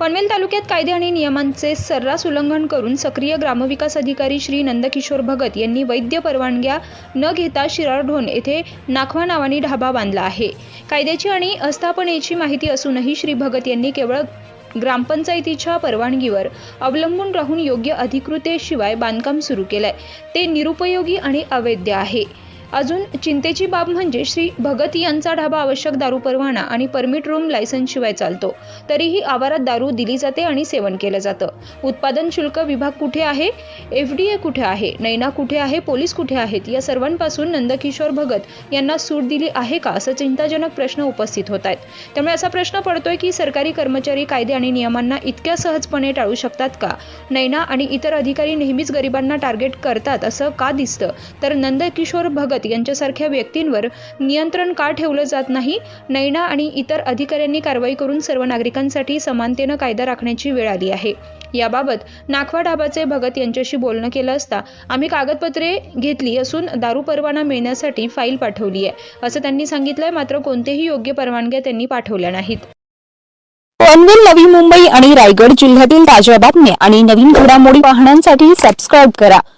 पनवेल तालुक्यात कायदे आणि नियमांचे सर्रास उल्लंघन करून सक्रिय ग्रामविकास अधिकारी श्री नंदकिशोर भगत यांनी वैद्य परवानग्या न घेता शिराळढोण येथे नाखवा नावानी ढाबा बांधला आहे. कायद्याची आणि अस्थापनेची माहिती असूनही श्री भगत यांनी केवळ ग्रामपंचायतीच्या परवानगीवर अवलंबून राहून योग्य अधिकृतेशिवाय बांधकाम सुरू केलंय. ते निरुपयोगी आणि अवैध आहे. अजून चिंतेची बाब म्हणजे श्री भगत यांचा ढाबा आवश्यक दारू परवाना आणि परमिट रूम लायसन्स शिवाय चालतो. तरीही आवारात दारू दिली जाते आणि सेवन केलं जातं. उत्पादन शुल्क विभाग कुठे आहे? एफ डी ए कुठे आहे? नैना कुठे आहे? पोलीस कुठे आहेत? या सर्वांपासून नंदकिशोर भगत यांना सूट दिली आहे का? असं चिंताजनक प्रश्न उपस्थित होत आहेत. त्यामुळे असा प्रश्न पडतोय की सरकारी कर्मचारी कायदे आणि नियमांना इतक्या सहजपणे टाळू शकतात का? नैना आणि इतर अधिकारी नेहमीच गरिबांना टार्गेट करतात असं का दिसतं? तर नंदकिशोर भगत यांच्यासारख्या व्यक्तींवर नियंत्रण का ठेवलं जात नाही? नैना आणि इतर अधिकाऱ्यांनी कारवाई करून सर्व नागरिकांसाठी समानतेनं कायदा राखण्याची वेळ आली आहे. याबाबत नाखवा ढाबाचे भगत यांच्याशी बोलणं केलं असता आम्ही कागदपत्रे घेतली असून दारू परवाना मिळण्यासाठी फाईल पाठवली आहे. असं त्यांनी सांगितलंय मात्र कोणतेही योग्य परवानग्या त्यांनी पाठवल्या नाहीत. पनवेल नवी मुंबई आणि रायगड जिल्ह्यातील ताज्या बातम्या आणि नवीन घडामोडी पाहण्यासाठी सबस्क्राईब करा.